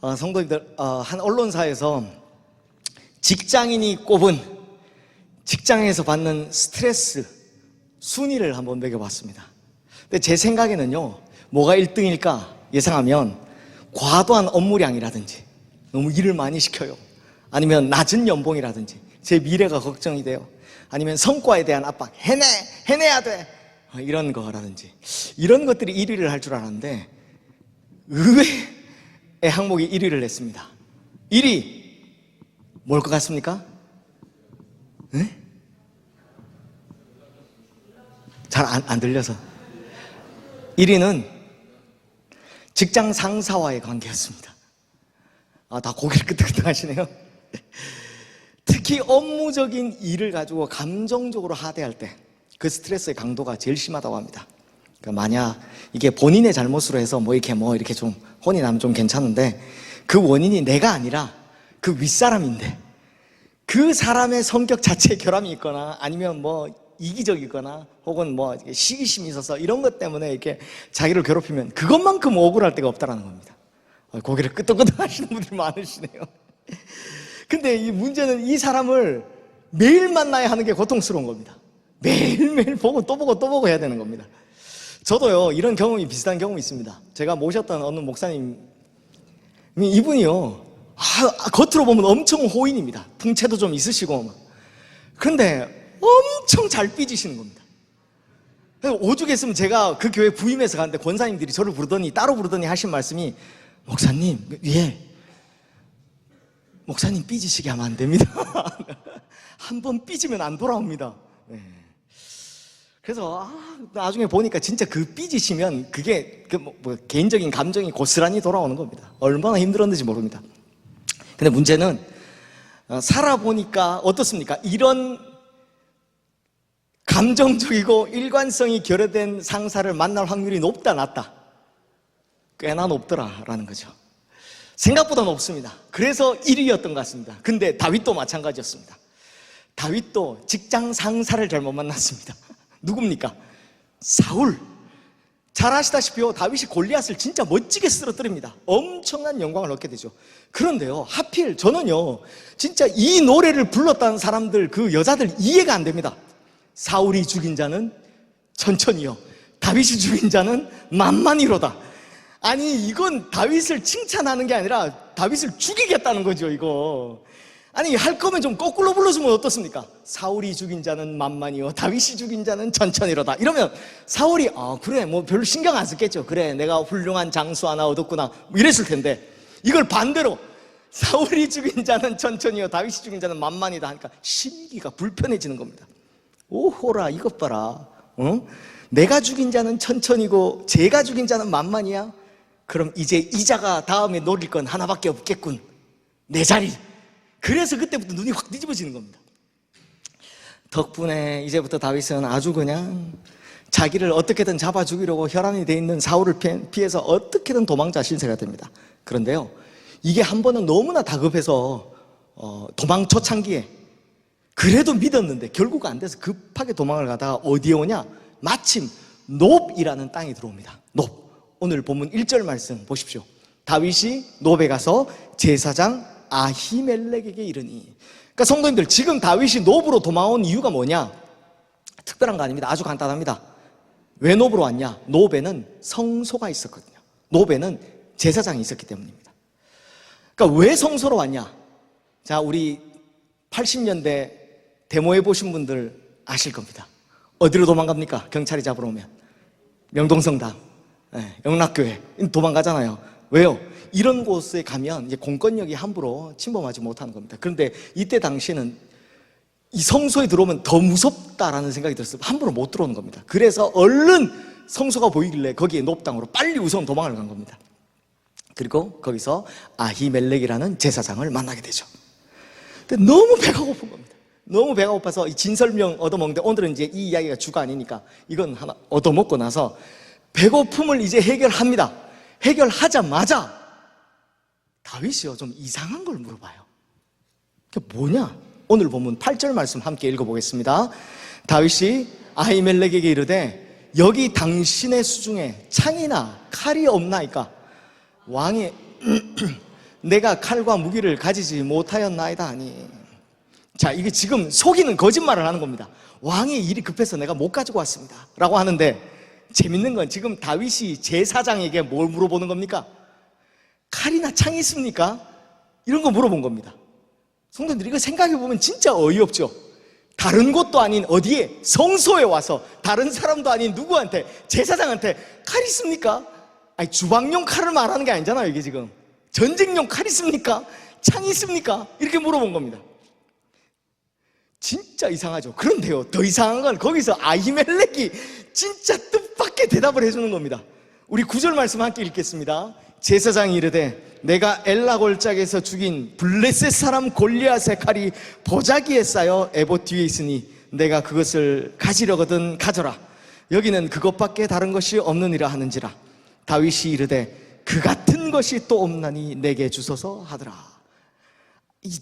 어, 성도님들 어, 한 언론사에서 직장인이 꼽은 직장에서 받는 스트레스 순위를 한번 매겨봤습니다. 근데 제 생각에는요, 뭐가 1등일까 예상하면 과도한 업무량이라든지 너무 일을 많이 시켜요. 아니면 낮은 연봉이라든지 제 미래가 걱정이 돼요. 아니면 성과에 대한 압박, 해내, 해내야 돼. 어, 이런 거라든지 이런 것들이 1위를 할 줄 알았는데 의외의 항목이 1위를 했습니다. 1위 뭘 것 같습니까? 네? 잘안 안 들려서 1위는 직장 상사와의 관계였습니다. 아, 다 고개를 끄덕끄덕 하시네요. 특히 업무적인 일을 가지고 감정적으로 하대할 때 그 스트레스의 강도가 제일 심하다고 합니다. 그러니까 만약 이게 본인의 잘못으로 해서 뭐 이렇게 뭐 이렇게 좀 혼이 나면 좀 괜찮은데 그 원인이 내가 아니라 그 윗사람인데 그 사람의 성격 자체에 결함이 있거나 아니면 뭐 이기적이거나 혹은 뭐 시기심이 있어서 이런 것 때문에 이렇게 자기를 괴롭히면 그것만큼 억울할 데가 없다라는 겁니다. 어, 고개를 끄덕끄덕 하시는 분들이 많으시네요. 근데 이 문제는 이 사람을 매일 만나야 하는 게 고통스러운 겁니다. 매일매일 보고 또 보고 또 보고 해야 되는 겁니다. 저도요, 이런 경험이 비슷한 경험이 있습니다. 제가 모셨던 어느 목사님, 이분이요, 아, 겉으로 보면 엄청 호인입니다. 풍채도 좀 있으시고. 막. 근데 엄청 잘 삐지시는 겁니다. 오죽했으면 제가 그 교회 부임해서 갔는데 권사님들이 저를 부르더니 따로 부르더니 하신 말씀이 목사님, 예. 목사님 삐지시게 하면 안 됩니다. 한 번 삐지면 안 돌아옵니다. 네. 그래서 아, 나중에 보니까 진짜 그 삐지시면 그게 그 뭐, 뭐 개인적인 감정이 고스란히 돌아오는 겁니다. 얼마나 힘들었는지 모릅니다. 근데 문제는 어, 살아보니까 어떻습니까? 이런 감정적이고 일관성이 결여된 상사를 만날 확률이 높다 낮다? 꽤나 높더라라는 거죠. 생각보다 높습니다. 그래서 1위였던 것 같습니다. 근데 다윗도 마찬가지였습니다. 다윗도 직장 상사를 잘못 만났습니다. 누굽니까? 사울. 잘 아시다시피요, 다윗이 골리앗을 진짜 멋지게 쓰러뜨립니다. 엄청난 영광을 얻게 되죠. 그런데요, 하필 저는요, 진짜 이 노래를 불렀다는 사람들, 그 여자들 이해가 안 됩니다. 사울이 죽인 자는 천천히요, 다윗이 죽인 자는 만만히로다. 아니, 이건 다윗을 칭찬하는 게 아니라 다윗을 죽이겠다는 거죠, 이거. 아니 할 거면 좀 거꾸로 불러주면 어떻습니까? 사울이 죽인 자는 만만이요. 다윗이 죽인 자는 천천히로다. 이러면 사울이 아 그래 뭐 별로 신경 안 썼겠죠. 그래 내가 훌륭한 장수 하나 얻었구나. 뭐 이랬을 텐데. 이걸 반대로 사울이 죽인 자는 천천히요. 다윗이 죽인 자는 만만이다 하니까 심기가 불편해지는 겁니다. 오호라 이것 봐라. 어? 내가 죽인 자는 천천히고 제가 죽인 자는 만만이야? 그럼 이제 이자가 다음에 노릴 건 하나밖에 없겠군. 내 자리 그래서 그때부터 눈이 확 뒤집어지는 겁니다. 덕분에 이제부터 다윗은 아주 그냥 자기를 어떻게든 잡아 죽이려고 혈안이 돼 있는 사울을 피해서 어떻게든 도망자 신세가 됩니다. 그런데요, 이게 한 번은 너무나 다급해서 어, 도망 초창기에 그래도 믿었는데 결국 안 돼서 급하게 도망을 가다가 어디에 오냐? 마침 높이라는 땅에 들어옵니다. 높. 오늘 본문 1절 말씀 보십시오. 다윗이 높에 가서 제사장 아히멜렉에게 이르니. 그러니까 성도님들 지금 다윗이 노브로 도망온 이유가 뭐냐? 특별한 거 아닙니다. 아주 간단합니다. 왜 노브로 왔냐? 노베는 성소가 있었거든요. 노베는 제사장이 있었기 때문입니다. 그러니까 왜 성소로 왔냐? 자, 우리 80년대 데모해 보신 분들 아실 겁니다. 어디로 도망갑니까? 경찰이 잡으러 오면. 명동성당, 네, 영락교회 도망가잖아요. 왜요? 이런 곳에 가면 공권력이 함부로 침범하지 못하는 겁니다. 그런데 이때 당시에는 이 성소에 들어오면 더 무섭다라는 생각이 들었어요. 함부로 못 들어오는 겁니다. 그래서 얼른 성소가 보이길래 거기에 높당으로 빨리 우선 도망을 간 겁니다. 그리고 거기서 아히멜렉이라는 제사장을 만나게 되죠. 근데 너무 배가 고픈 겁니다. 너무 배가 고파서 이 진설명 얻어먹는데 오늘은 이제 이 이야기가 주가 아니니까 이건 하나 얻어먹고 나서 배고픔을 이제 해결합니다. 해결하자마자 다윗이요 좀 이상한 걸 물어봐요. 그게 뭐냐? 오늘 보면 8절 말씀 함께 읽어보겠습니다. 다윗이 아히멜렉에게 이르되 여기 당신의 수중에 창이나 칼이 없나이까 왕의 내가 칼과 무기를 가지지 못하였나이다 하니. 자, 이게 지금 속이는 거짓말을 하는 겁니다. 왕의 일이 급해서 내가 못 가지고 왔습니다. 라고 하는데 재밌는 건 지금 다윗이 제사장에게 뭘 물어보는 겁니까? 칼이나 창이 있습니까? 이런 거 물어본 겁니다. 성도님들 이거 생각해 보면 진짜 어이없죠. 다른 곳도 아닌 어디에 성소에 와서 다른 사람도 아닌 누구한테 제사장한테 칼 있습니까? 아니 주방용 칼을 말하는 게 아니잖아요 이게 지금 전쟁용 칼 있습니까? 창 있습니까? 이렇게 물어본 겁니다. 진짜 이상하죠. 그런데요, 더 이상한 건 거기서 아히멜렉이 진짜 뜻밖의 대답을 해주는 겁니다. 우리 구절 말씀 함께 읽겠습니다. 제사장이 이르되 내가 엘라 골짜기에서 죽인 블레셋 사람 골리앗의 칼이 보자기에 쌓여 에봇 뒤에 있으니 내가 그것을 가지려거든 가져라. 여기는 그것밖에 다른 것이 없느니라 하는지라. 다윗이 이르되 그 같은 것이 또 없나니 내게 주소서 하더라. 이,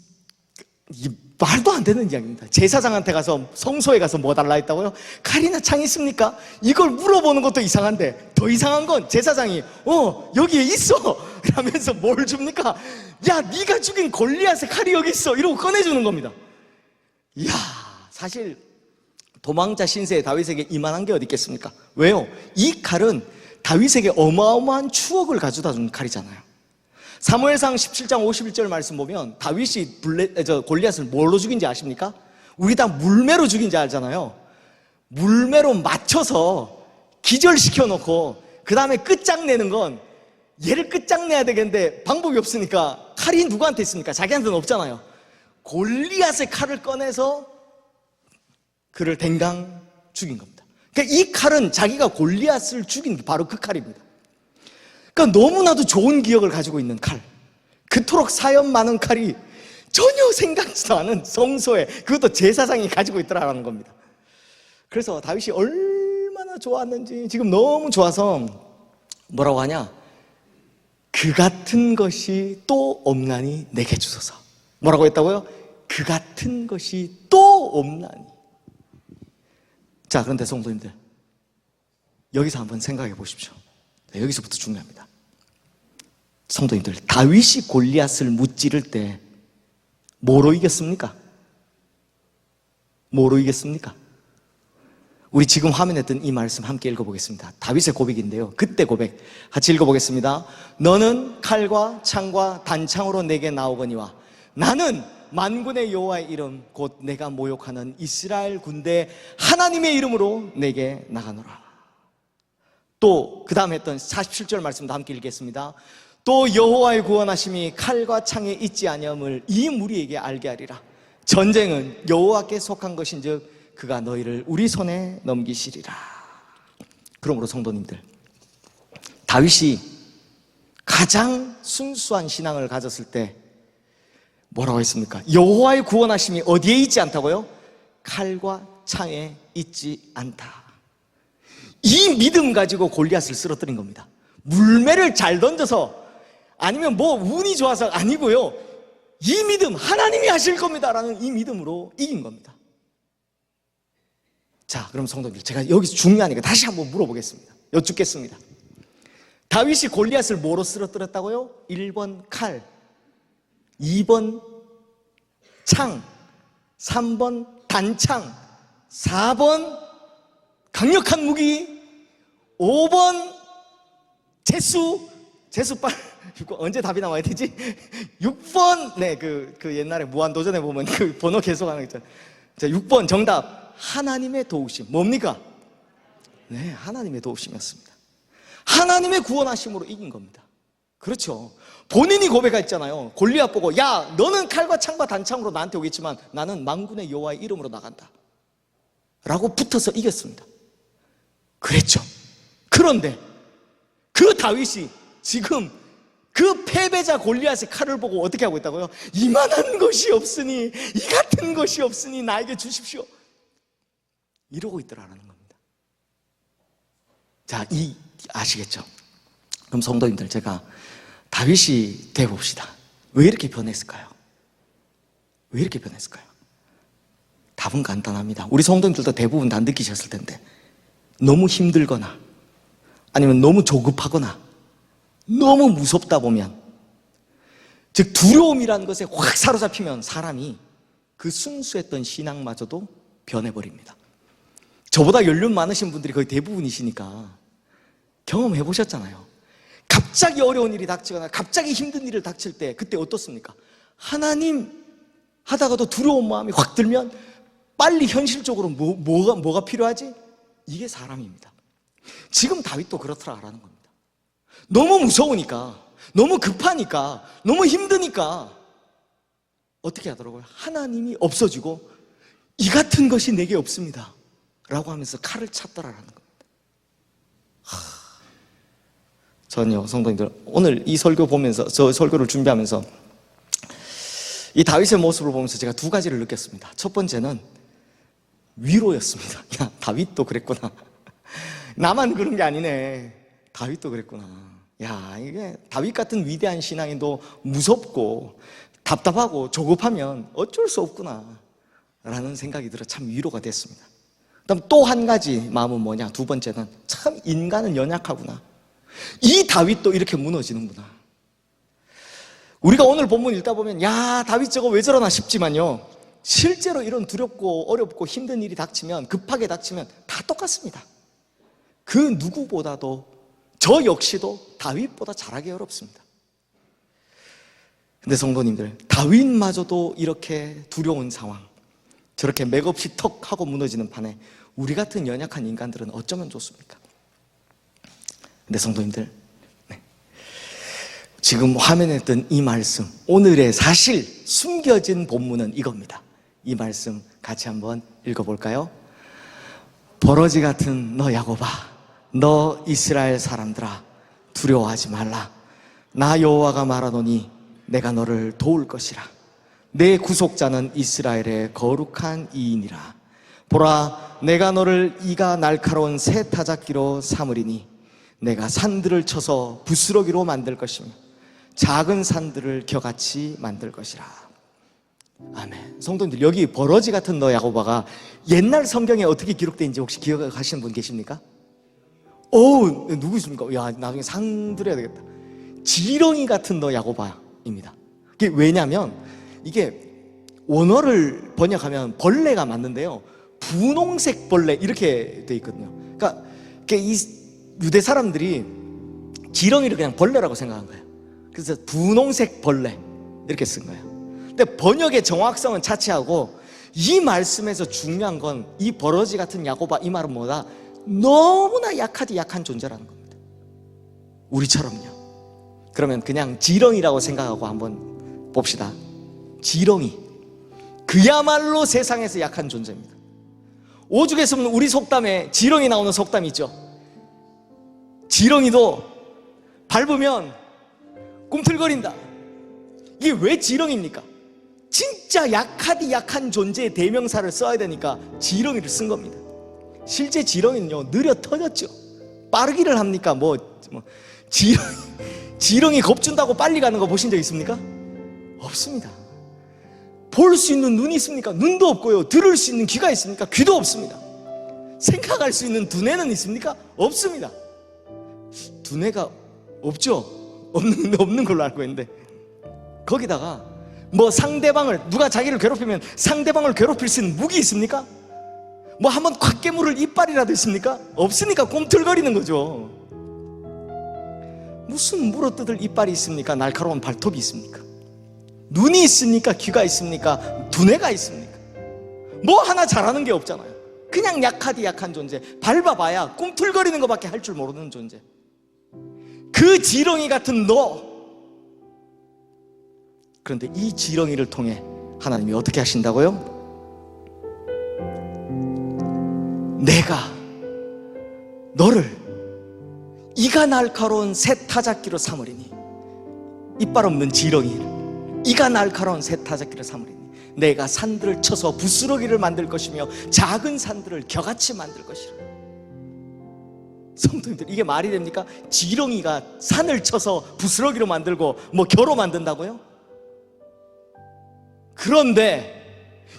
이 말도 안 되는 이야기입니다. 제사장한테 가서 성소에 가서 뭐 달라 했다고요? 칼이나 창 있습니까? 이걸 물어보는 것도 이상한데 더 이상한 건 제사장이 어 여기에 있어 그러면서 뭘 줍니까? 야 네가 죽인 골리앗의 칼이 여기 있어 이러고 꺼내주는 겁니다. 이야 사실 도망자 신세의 다윗에게 이만한 게 어디 있겠습니까? 왜요? 이 칼은 다윗에게 어마어마한 추억을 가져다 준 칼이잖아요. 사무엘상 17장 51절 말씀 보면 다윗이 블레, 저 골리앗을 뭘로 죽인지 아십니까? 우리 다 물매로 죽인지 알잖아요. 물매로 맞춰서 기절시켜 놓고 그 다음에 끝장내는 건 얘를 끝장내야 되겠는데 방법이 없으니까 칼이 누구한테 있습니까? 자기한테는 없잖아요. 골리앗의 칼을 꺼내서 그를 댕강 죽인 겁니다. 그러니까 이 칼은 자기가 골리앗을 죽인 바로 그 칼입니다. 그러니까 너무나도 좋은 기억을 가지고 있는 칼. 그토록 사연 많은 칼이 전혀 생각지도 않은 성소에 그것도 제사장이 가지고 있더라라는 겁니다. 그래서 다윗이 얼마나 좋았는지 지금 너무 좋아서 뭐라고 하냐? 그 같은 것이 또 없나니 내게 주소서. 뭐라고 했다고요? 그 같은 것이 또 없나니. 자, 그런데 성도님들. 여기서 한번 생각해 보십시오. 네, 여기서부터 중요합니다. 성도님들, 다윗이 골리앗을 무찌를 때 뭐로 이겼습니까? 뭐로 이겼습니까? 우리 지금 화면에 뜬 이 말씀 함께 읽어보겠습니다. 다윗의 고백인데요. 그때 고백 같이 읽어보겠습니다. 너는 칼과 창과 단창으로 내게 나오거니와 나는 만군의 여호와의 이름 곧 내가 모욕하는 이스라엘 군대 하나님의 이름으로 내게 나가노라. 또 그 다음에 했던 47절 말씀도 함께 읽겠습니다. 또 여호와의 구원하심이 칼과 창에 있지 아니함을 이 무리에게 알게 하리라. 전쟁은 여호와께 속한 것인즉 그가 너희를 우리 손에 넘기시리라. 그러므로 성도님들 다윗이 가장 순수한 신앙을 가졌을 때 뭐라고 했습니까? 여호와의 구원하심이 어디에 있지 않다고요? 칼과 창에 있지 않다. 이 믿음 가지고 골리앗을 쓰러뜨린 겁니다. 물매를 잘 던져서 아니면 뭐 운이 좋아서 아니고요. 이 믿음 하나님이 하실 겁니다라는 이 믿음으로 이긴 겁니다. 자, 그럼 성도들 제가 여기서 중요하니까 다시 한번 물어보겠습니다. 여쭙겠습니다. 다윗이 골리앗을 뭐로 쓰러뜨렸다고요? 1번 칼, 2번 창, 3번 단창, 4번 강력한 무기, 5번 재수, 재수빨, 언제 답이 나와야 되지? 6번, 네, 그, 그 옛날에 무한 도전에 보면 그 번호 계속하는 거 있잖아요. 자, 6번 정답. 하나님의 도우심. 뭡니까? 네, 하나님의 도우심이었습니다. 하나님의 구원하심으로 이긴 겁니다. 그렇죠. 본인이 고백했잖아요. 골리앗 보고 야 너는 칼과 창과 단창으로 나한테 오겠지만 나는 만군의 여호와의 이름으로 나간다. 라고 붙어서 이겼습니다. 그랬죠. 그런데 그 다윗이 지금 그 패배자 골리앗의 칼을 보고 어떻게 하고 있다고요? 이만한 것이 없으니 이 같은 것이 없으니 나에게 주십시오. 이러고 있더라는 겁니다. 자, 이 아시겠죠? 그럼 성도님들 제가 다윗이 돼 봅시다. 왜 이렇게 변했을까요? 왜 이렇게 변했을까요? 답은 간단합니다. 우리 성도님들도 대부분 다 느끼셨을 텐데 너무 힘들거나 아니면 너무 조급하거나 너무 무섭다 보면 즉 두려움이라는 것에 확 사로잡히면 사람이 그 순수했던 신앙마저도 변해버립니다. 저보다 연륜 많으신 분들이 거의 대부분이시니까 경험해 보셨잖아요. 갑자기 어려운 일이 닥치거나 갑자기 힘든 일을 닥칠 때 그때 어떻습니까? 하나님 하다가도 두려운 마음이 확 들면 빨리 현실적으로 뭐, 뭐가, 뭐가 필요하지? 이게 사람입니다. 지금 다윗도 그렇더라라는 겁니다. 너무 무서우니까, 너무 급하니까, 너무 힘드니까 어떻게 하더라고요? 하나님이 없어지고 이 같은 것이 내게 없습니다. 라고 하면서 칼을 찾더라라는 겁니다. 하, 전요, 성도님들, 오늘 이 설교 보면서, 저 설교를 준비하면서 이 다윗의 모습을 보면서 제가 두 가지를 느꼈습니다. 첫 번째는 위로였습니다. 야, 다윗도 그랬구나. 나만 그런 게 아니네. 다윗도 그랬구나. 야, 이게 다윗 같은 위대한 신앙인도 무섭고 답답하고 조급하면 어쩔 수 없구나. 라는 생각이 들어 참 위로가 됐습니다. 그다음 또 한 가지 마음은 뭐냐? 두 번째는 참 인간은 연약하구나. 이 다윗도 이렇게 무너지는구나. 우리가 오늘 본문 읽다 보면 야 다윗 저거 왜 저러나 싶지만요. 실제로 이런 두렵고 어렵고 힘든 일이 닥치면 급하게 닥치면 다 똑같습니다. 그 누구보다도 저 역시도 다윗보다 잘하기 어렵습니다. 근데 성도님들 다윗마저도 이렇게 두려운 상황 저렇게 맥없이 턱 하고 무너지는 판에 우리 같은 연약한 인간들은 어쩌면 좋습니까? 근데 성도님들 네. 지금 화면에 뜬 이 말씀 오늘의 사실 숨겨진 본문은 이겁니다. 이 말씀 같이 한번 읽어볼까요? 버러지 같은 너 야곱아 너 이스라엘 사람들아 두려워하지 말라 나 여호와가 말하노니 내가 너를 도울 것이라 내 구속자는 이스라엘의 거룩한 이인이라 보라 내가 너를 이가 날카로운 새 타작기로 삼으리니 내가 산들을 쳐서 부스러기로 만들 것이며 작은 산들을 겨같이 만들 것이라 아멘. 성도님들 여기 버러지 같은 너 야고바가 옛날 성경에 어떻게 기록된지 혹시 기억하시는 분 계십니까? 오 누구 있습니까? 야 나중에 상 드려야 되겠다. 지렁이 같은 너 야고바입니다. 이게 왜냐면 이게 원어를 번역하면 벌레가 맞는데요. 분홍색 벌레 이렇게 돼 있거든요. 그러니까 이 유대 사람들이 지렁이를 그냥 벌레라고 생각한 거예요. 그래서 분홍색 벌레 이렇게 쓴 거예요. 근데 번역의 정확성은 차치하고 이 말씀에서 중요한 건 이 버러지 같은 야고바 이 말은 뭐다? 너무나 약하디 약한 존재라는 겁니다. 우리처럼요. 그러면 그냥 지렁이라고 생각하고 한번 봅시다. 지렁이. 그야말로 세상에서 약한 존재입니다. 오죽에서 우리 속담에 지렁이 나오는 속담이 있죠. 지렁이도 밟으면 꿈틀거린다. 이게 왜 지렁입니까? 진짜 약하디 약한 존재의 대명사를 써야 되니까 지렁이를 쓴 겁니다. 실제 지렁이는요 느려 터졌죠. 빠르기를 합니까? 뭐, 뭐 지렁이, 지렁이 겁준다고 빨리 가는 거 보신 적 있습니까? 없습니다. 볼 수 있는 눈이 있습니까? 눈도 없고요. 들을 수 있는 귀가 있습니까? 귀도 없습니다. 생각할 수 있는 두뇌는 있습니까? 없습니다. 두뇌가 없죠. 없는 없는 걸로 알고 있는데 거기다가 뭐 상대방을 누가 자기를 괴롭히면 상대방을 괴롭힐 수 있는 무기 있습니까? 뭐 한번 콱 깨물을 이빨이라도 있습니까? 없으니까 꿈틀거리는 거죠. 무슨 물어뜯을 이빨이 있습니까? 날카로운 발톱이 있습니까? 눈이 있습니까? 귀가 있습니까? 두뇌가 있습니까? 뭐 하나 잘하는 게 없잖아요. 그냥 약하디 약한 존재. 밟아봐야 꿈틀거리는 것밖에 할 줄 모르는 존재. 그 지렁이 같은 너. 그런데 이 지렁이를 통해 하나님이 어떻게 하신다고요? 내가 너를 이가 날카로운 새 타작기로 삼으리니 이빨 없는 지렁이를 이가 날카로운 새 타작기로 삼으리니 내가 산들을 쳐서 부스러기를 만들 것이며 작은 산들을 겨같이 만들 것이라 성도님들 이게 말이 됩니까? 지렁이가 산을 쳐서 부스러기로 만들고 뭐 겨로 만든다고요? 그런데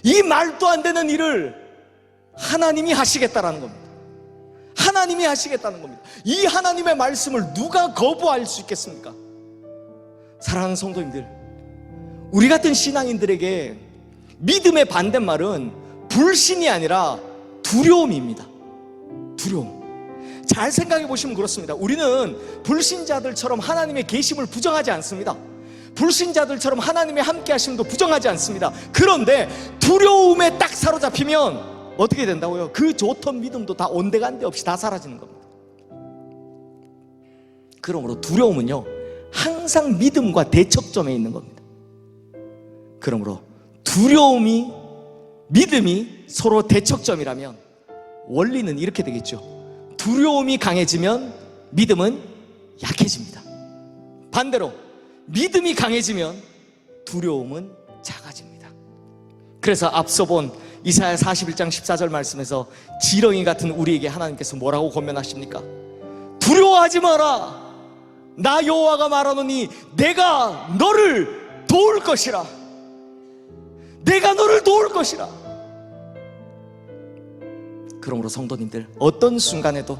이 말도 안 되는 일을 하나님이 하시겠다라는 겁니다. 하나님이 하시겠다는 겁니다. 이 하나님의 말씀을 누가 거부할 수 있겠습니까? 사랑하는 성도님들, 우리 같은 신앙인들에게 믿음의 반대말은 불신이 아니라 두려움입니다. 두려움. 잘 생각해 보시면 그렇습니다. 우리는 불신자들처럼 하나님의 계심을 부정하지 않습니다. 불신자들처럼 하나님의 함께 하심도 부정하지 않습니다. 그런데 두려움에 딱 사로잡히면 어떻게 된다고요? 그 좋던 믿음도 다 온데간데 없이 다 사라지는 겁니다. 그러므로 두려움은요, 항상 믿음과 대척점에 있는 겁니다. 그러므로 두려움이, 믿음이 서로 대척점이라면 원리는 이렇게 되겠죠. 두려움이 강해지면 믿음은 약해집니다. 반대로 믿음이 강해지면 두려움은 작아집니다. 그래서 앞서 본 이사야 41장 14절 말씀에서 지렁이 같은 우리에게 하나님께서 뭐라고 권면하십니까? 두려워하지 마라. 나 여호와가 말하노니 내가 너를 도울 것이라. 내가 너를 도울 것이라. 그러므로 성도님들 어떤 순간에도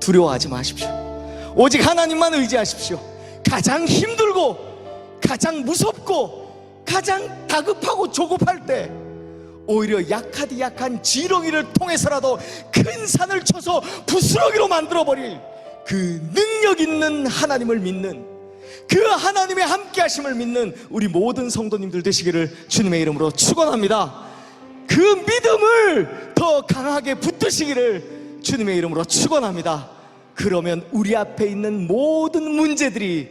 두려워하지 마십시오. 오직 하나님만 의지하십시오. 가장 힘들고 가장 무섭고 가장 다급하고 조급할 때 오히려 약하디 약한 지렁이를 통해서라도 큰 산을 쳐서 부스러기로 만들어 버릴 그 능력 있는 하나님을 믿는 그 하나님의 함께 하심을 믿는 우리 모든 성도님들 되시기를 주님의 이름으로 축원합니다. 그 믿음을 더 강하게 붙드시기를 주님의 이름으로 축원합니다. 그러면 우리 앞에 있는 모든 문제들이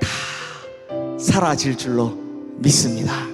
다 사라질 줄로 믿습니다.